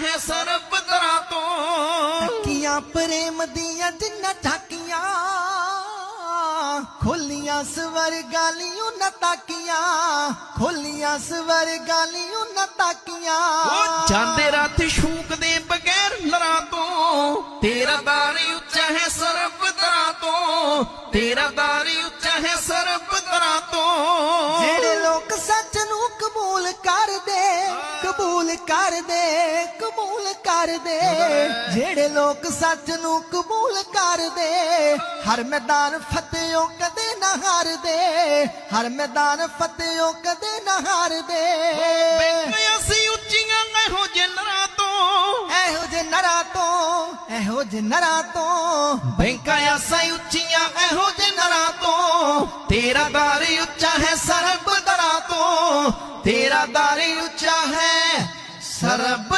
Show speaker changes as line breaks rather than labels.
ਹੈ ਸਰਬ ਦਰਾਂ ਤੋਂ।
ਕੀਆਂ ਪ੍ਰੇਮ ਦੀਆਂ ਜਿੰਨਾ ਝਾਕੀਆਂ ਖੋਲੀਆਂ ਸਵਰ ਗਾਲੀਆਂ ਨਾ ਤਾਕੀਆਂ ਖੋਲੀਆਂ ਸਵਰ ਗਾਲੀਆਂ ਨਾ ਤਾਕੀਆਂ।
ਉਹ ਜਾਂਦੇ ਰਾਤ ਸ਼ੂਕਦੇ ਬਗੈਰ ਲਰਾਂ ਤੋਂ ਤੇਰਾ ਦਰ ਉੱਚਾ ਹੈ ਸਰਬ ਦਰਾਂ ਤੋਂ ਤੇਰਾ ਦਰ
ਕਬੂਲ ਕਰਦੇ ਕਬੂਲ ਕਰਦੇ। ਜਿਹੜੇ ਲੋਕ ਸੱਚ ਨੂੰ ਕਬੂਲ ਕਰਦੇ ਹਰ ਮੈਦਾਨ ਫਤਿਹੋਂ ਕਦੇ ਨਾ ਹਾਰਦੇ। ਹਰ ਮੈਦਾਨ ਫਤਿਹੋਂ ਕਦੇ ਨਾ ਹਾਰਦੇ।
ਅਸੀਂ ਉੱਚੀਆਂ ਇਹੋ ਜਿਹੇ ਲਰਾਂ ਤੋਂ।
ਇਹੋ ਜੇ ਨਰਾਂ ਤੋਂ ਇਹੋ ਜੇ ਨਰਾਂ ਤੋਂ।
ਬੈਂਕਾਂ ਆਸਾਂ ਉੱਚੀਆਂ ਇਹੋ ਜਿਹੇ ਨਰਾਂ ਤੋਂ। ਤੇਰਾ ਦਰ ਉੱਚਾ ਹੈ ਤੋਂ ਤੇਰਾ ਦਰ ਉੱਚਾ ਹੈ ਸਰਬ